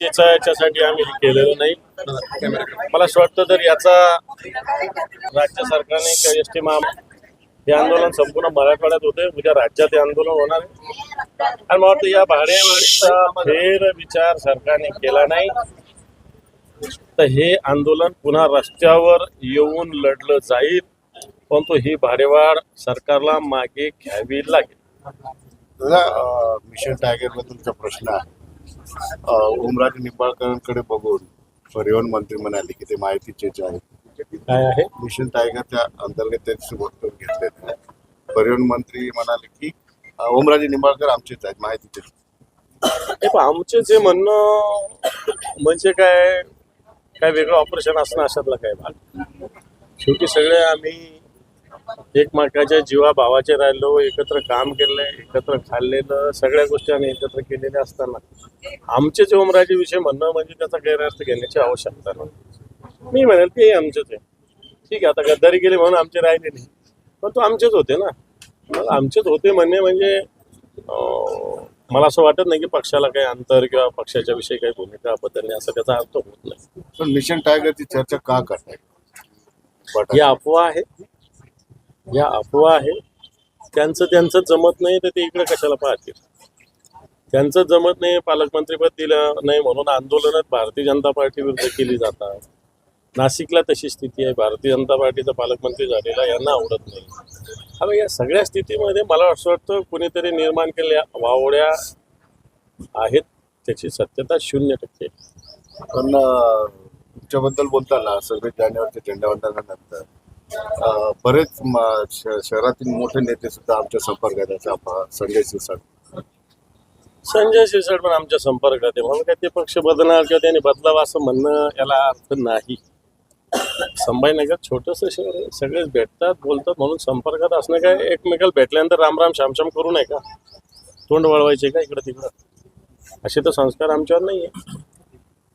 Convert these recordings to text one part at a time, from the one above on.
त्याचा याच्यासाठी आम्ही हे केलेलं नाही. मला असं वाटतं तर याचा राज्य सरकारने किंवा एस टी महा हे आंदोलन संपूर्ण मराठवाड्यात होते उद्या राज्यात हे आंदोलन होणार आहे. आणि मला वाटतं या भाडेवाढीचा फेर विचार सरकारने केला नाही. तर हे आंदोलन पुन्हा रस्त्यावर येऊन लढलं जाईल. परंतु ही भाडेवाढ सरकारला मागे घ्यावी लागेल. मिशन टायगर बद्दलचा प्रश्न आहे. अं, ओमराजे निंबाळकरांकडे बघून परिवहन मंत्री म्हणाले की ते माहितीचेच आहेत काय आहे? मिशन टायगरच्या अंतर्गत त्यांची वक्तव्य घेतलेलं आहे. परिवहन मंत्री म्हणाले की ओमराजे निंबाळकर आमचेच आहेत माहितीचेच पहा, आमचे जे म्हणणं म्हणजे काय काय वेगळं ऑपरेशन असणं अशातला काय भाग? शेवटी सगळे आम्ही एकमेकाच्या जीवा भावाचे राहिलो एकत्र काम केलंय एकत्र खाल्लेलं सगळ्या गोष्टी आम्ही एकत्र केलेल्या असताना. आमचे ओमराजे विषय म्हणणं म्हणजे त्याचा गैरअर्थ घेण्याची आवश्यकता नाही. मी म्हणेल ते आमचेच आहे. ठीक आहे आता गद्दारी केली म्हणून आमचे राहिले नाही. पण तो आमचेच होते ना. मग आमचेच होते म्हणणे म्हणजे मला असं वाटत नाही की पक्षाला काही अंतर किंवा पक्षाच्या विषयी काही भूमिका बदलणे असं त्याचा अर्थ होत नाही. पण मिशन टायगरची चर्चा का करताय? या अफवा आहे. या अफवा आहे. त्यांचं त्यांचं जमत नाही तर ते इकडे कशाला पाहतील? त्यांचं जमत नाही पालकमंत्रीपद दिलं नाही म्हणून आंदोलनात भारतीय जनता पार्टी विरुद्ध केली जातात. नाशिकला तशी स्थिती आहे. भारतीय जनता पार्टीचा पालकमंत्री झालेला यांना आवडत नाही. आता या सगळ्या स्थितीमध्ये मला असं वाटतं कुणीतरी निर्माण केलेल्या वावड्या आहेत. त्याची सत्यता शून्य टक्के पण तुमच्याबद्दल बोलताना सव्वीस जानेवारीच्या झेंडावंदनानंतर बरेच शहरातील मोठे नेते सुद्धा आमच्या संपर्कात आहेत. संजय शिरसाट. संजय शिरसाट पण आमच्या संपर्कात आहे. म्हणून काय ते पक्ष बदलणार किंवा त्यांनी बदलावा असं म्हणणं याला अर्थ नाही. संभाजीनगर छोटंसं शहर आहे. सगळेच भेटतात बोलतात. म्हणून संपर्कात असणं काय एकमेकाला भेटल्यानंतर रामराम श्यामश्याम करू नये का? तोंड वळवायचे का इकडं तिकडं? असे तर संस्कार आमच्यावर नाही आहे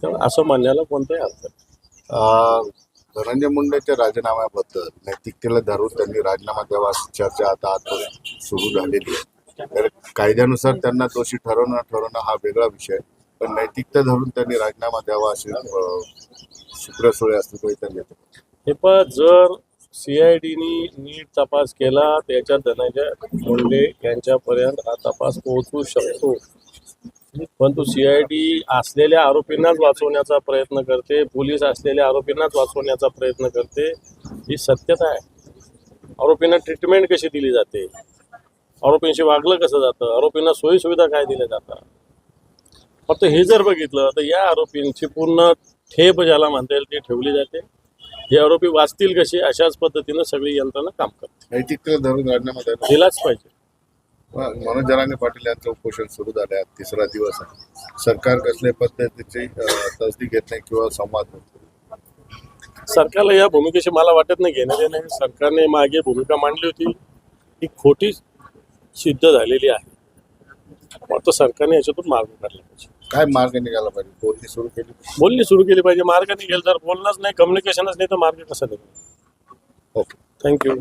त्यामुळे असं म्हणण्याला कोणताही अर्थ धनंजय मुंडेच्या राजीनाम्याबद्दल नैतिकतेला धरून त्यांनी राजीनामा द्यावा चर्चा आता आता सुरू झालेली आहे. तर कायद्यानुसार त्यांना दोषी ठरवणं ठरवणं हा वेगळा विषय पण नैतिकता धरून त्यांनी राजीनामा द्यावा अशी शुक्र सोळे असतील त्यांनी हे पण जर सी नीट तपास केला त्याच्या धनंजय मुंडे यांच्यापर्यंत हा तपास पोहोचू शकतो. परंतु सी आय डी असलेल्या आरोपींनाच वाचवण्याचा प्रयत्न करते पोलीस असलेल्या आरोपींनाच वाचवण्याचा प्रयत्न करते ही सत्यता आहे. आरोपींना ट्रीटमेंट कशी दिली जाते? आरोपींशी वागलं कसं जातं? आरोपींना सोयी सुविधा काय दिल्या जातात? फक्त हे जर बघितलं तर या आरोपींची पूर्ण ठेप ज्याला म्हणता येईल ती ठेवली जाते. हे आरोपी वाचतील कसे अशाच पद्धतीनं सगळी यंत्रणा काम करते. नैतिकतेला धरून द्यावा दिलाच पाहिजे. मनोज जरांगे पाटील यांचं उपोषण सुरू झालं आहे तिसरा दिवस आहे. सरकार कसल्या पद्धतीची तसदी घेत नाही किंवा संवाद होत. सरकारला या भूमिकेशी मला वाटत नाही घेणं देणं. सरकारने मागे भूमिका मांडली होती. ती खोटी सिद्ध झालेली आहे. फक्त सरकारने याच्यातून मार्ग काढला पाहिजे. काय मार्ग निघाला पाहिजे? बोलणी सुरू केली बोलणी सुरू केली पाहिजे. मार्ग निघेल. जर बोलणंच नाही कम्युनिकेशनच नाही तर मार्ग कसा निघेल? ओके. थँक्यू